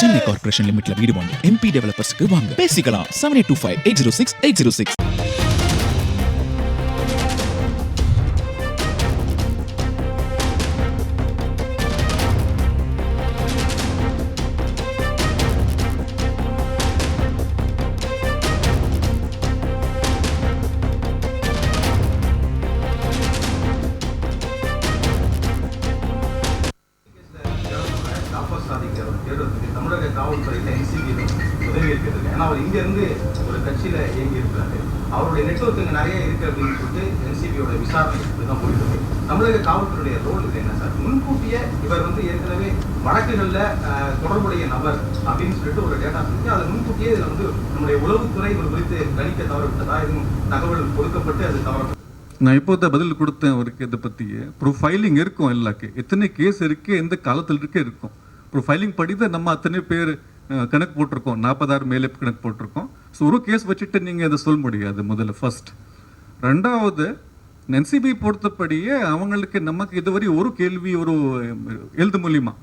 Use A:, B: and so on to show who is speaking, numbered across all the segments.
A: Chennai corporation லிமிட்ல வீடு வாங்க MP டெவலப்பர்ஸ்க்கு வாங்க பேசிக்கலாம் seven eight two five eight zero six eight zero six
B: தேடுறதுக்கு தமிழக காவல்துறையில என்சிபியிலும் உதவி இருக்கிறது ஏன்னா அவர் இங்க இருந்து ஒரு கட்சியில இயங்கி இருக்கிறாரு. அவருடைய நெட்வொர்க்குங்க நிறைய இருக்கு அப்படின்னு சொல்லிட்டு என்சிபியோட விசாரணை தான் போயிட்டு தமிழக காவல்துறையுடைய ரோல் இது என்ன சார்? முன்கூட்டியே இவர் வந்து ஏற்கனவே வழக்குகளில் தொடர்புடைய நபர் அப்படின்னு சொல்லிட்டு ஒரு டேட்டா இருக்கு. அதை முன்கூட்டியே இதில் வந்து நம்முடைய உளவுத்துறை இவர் குறித்து கணிக்க தவறவிட்டதா? எதுவும் தகவல் கொடுக்கப்பட்டு அது தவற
C: நான் இப்போ தான் பதில் கொடுத்தேன் அவருக்கு இதை பற்றியே ப்ரொஃபைலிங் இருக்கும் எல்லாக்கு. எத்தனை கேஸ் இருக்கு எந்த காலத்தில் இருக்கே இருக்கும். ப்ரொஃபைலிங் படி தான் நம்ம அத்தனை பேர் கணக்கு போட்டிருக்கோம். நாற்பதாயிரம் மேலே கணக்கு போட்டிருக்கோம். ஸோ ஒரு கேஸ் வச்சுட்டு நீங்கள் அதை சொல்ல முடியாது முதல்ல ஃபர்ஸ்ட் ரெண்டாவது என்சிபி பொறுத்தபடியே அவங்களுக்கு நமக்கு இதுவரை ஒரு கேள்வி ஒரு எழுது மூலியமா.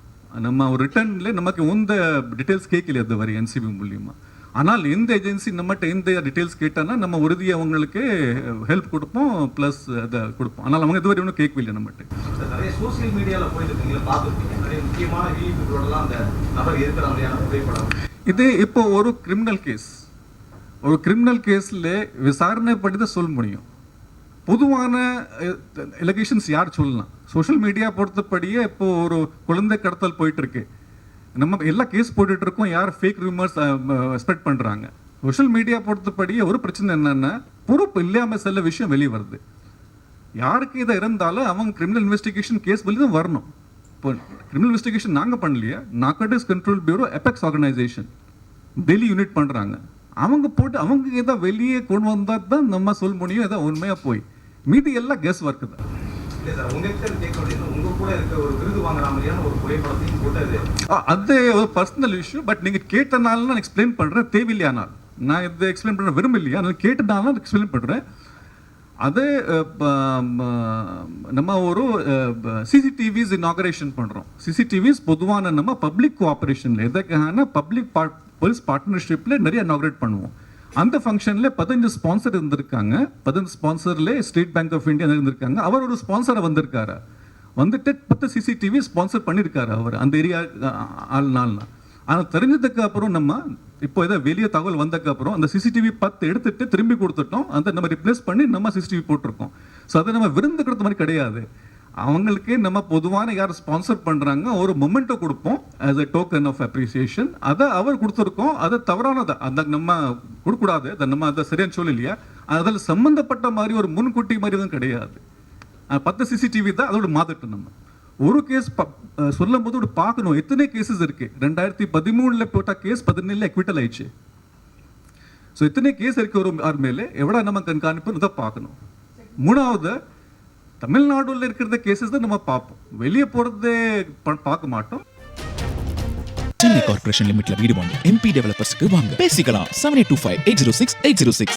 C: நம்ம ஒரு ரிட்டர்ன்ல நமக்கு உந்த டீட்டெயில்ஸ் கேட்கல இதுவரை என்சிபி மூலியமா. ஆனால் எந்த ஏஜென்சி நம்மகிட்ட எந்த டீட்டெயில்ஸ் கேட்டானா நம்ம உறுதி அவங்களுக்கு ஹெல்ப் கொடுப்போம் ப்ளஸ் அதை கொடுப்போம். ஆனால் அவங்க இதுவரை ஒன்றும் கேட்கவில்லை நம்மகிட்ட.
B: நிறைய சோசியல் மீடியால போயிட்டு இருக்கீங்களா பார்த்துருப்பீங்க நிறைய முக்கியமான விழிப்புகளோடலாம் அந்த நபர் இருக்கிற மாதிரியான புகைப்படம்.
C: இது இப்போ ஒரு கிரிமினல் கேஸ் ஒரு கிரிமினல் கேஸில் விசாரணை படி தான் சொல்ல முடியும். பொதுவான எலகேஷன்ஸ் யார் சொல்லலாம்? சோஷியல் மீடியா பொறுத்தபடியே இப்போ ஒரு குழந்தை கடத்தல் போயிட்டு இருக்கு. நம்ம எல்லா கேஸ் போட்டுட்டு இருக்கோம் யார் ஃபேக் ரூமர்ஸ் ஸ்ப்ரெட் பண்ணுறாங்க சோஷியல் மீடியா பொறுத்தபடியே ஒரு பிரச்சனை என்னென்னா பொறுப்பு இல்லாமல் சில விஷயம் வெளியே வருது. யாருக்கு இதை இருந்தாலும் அவங்க கிரிமினல் இன்வெஸ்டிகேஷன் கேஸ் வெளியே தான் வரணும். இப்போ கிரிமினல் இன்வெஸ்டிகேஷன் நாங்கள் பண்ணலையா narcotics control bureau apex organisation Delhi unit பண்ணுறாங்க அவங்க போட்டு அவங்க இதை வெளியே கொண்டு வந்தால் தான் நம்ம சொல்ல முடியும் எதாவது உண்மையாக போய். மீதி எல்லாம் கெஸ் ஒர்க்கு தான்.
B: ஒரு அது
C: ஒரு பர்சனல் இஷ்யூ பட் நீங்கள் கேட்டனால நான் எக்ஸ்பிளைன் பண்ணுறேன் தேவையில்லையானால். நான் இதை எக்ஸ்பிளைன் பண்ண விரும்பலையா? நான் கேட்டனால எக்ஸ்பிளைன் பண்ணுறேன் அது நம்ம ஒரு சிசிடிவிஸ் இனாகரேஷன் பண்ணுறோம் சிசிடிவிஸ் பொதுவான நம்ம பப்ளிக் கோஆப்ரேஷனில் எதுக்கான பப்ளிக் பார்ட் போலீஸ் பார்ட்னர்ஷிப்பில் நிறைய இனாகரேட் பண்ணுவோம். அந்த ஃபங்க்ஷனில் பதினஞ்சு ஸ்பான்சர் இருந்திருக்காங்க. பதினஞ்சு ஸ்பான்சரில் ஸ்டேட் பேங்க் ஆஃப் இந்தியா இருந்திருக்காங்க. அவர் ஒரு ஸ்பான்சரை வந்திருக்காரு. வந்துட்டு பத்து சிசிடிவி ஸ்பான்சர் பண்ணியிருக்காரு அவர் அந்த ஏரியா ஆள் நாள்னா ஆனால் தெரிஞ்சதுக்கு அப்புறம் நம்ம இப்போ ஏதோ வெளியே தகவல் வந்ததுக்கு அப்புறம் அந்த சிசிடிவி பத்து எடுத்துட்டு திரும்பி கொடுத்துட்டோம். அந்த நம்ம ரிப்ளேஸ் பண்ணி நம்ம சிசிடிவி போட்டிருக்கோம். ஸோ அதை நம்ம விருந்து கொடுத்த மாதிரி கிடையாது. அவங்களுக்கு நம்ம பொதுவான யார் ஸ்பான்சர் பண்ணுறாங்க ஒரு மொமெண்ட்டை கொடுப்போம். As a token of appreciation அதை அவர் கொடுத்துருக்கோம். அதை தவறானதை? அந்த நம்ம கொடுக்கூடாது அதை நம்ம அதை சரியான சொல்லலையா அதில் சம்மந்தப்பட்ட மாதிரி ஒரு முன்கூட்டி மாதிரி எதுவும் கிடையாது. பத்து சிசிடிவி தான் அதோட மாதட்டும் நம்ம. ஒரு கேஸ் சொல்லும் போது ஒரு பார்க்கணும். எத்தனை கேசஸ் இருக்கு? ரெண்டாயிரத்தி பதிமூணுல போட்ட கேஸ் பதினேழுல எக்விட்டல் ஆயிடுச்சு. ஸோ எத்தனை கேஸ் இருக்கு ஒரு ஆறு மேலே. எவ்வளோ நம்ம கண்காணிப்பு தான் பார்க்கணும். மூணாவது தமிழ்நாடுல இருக்கிற கேசஸ் தான் நம்ம பார்ப்போம். வெளியே போறதே பார்க்க மாட்டோம்.
A: சென்னை கார்பரேஷன் லிமிட்ல வீடு வாங்க எம்பி டெவலப்பர்ஸ்க்கு வாங்க. பேசிக்கலாம். Seven eight two five eight zero six eight zero six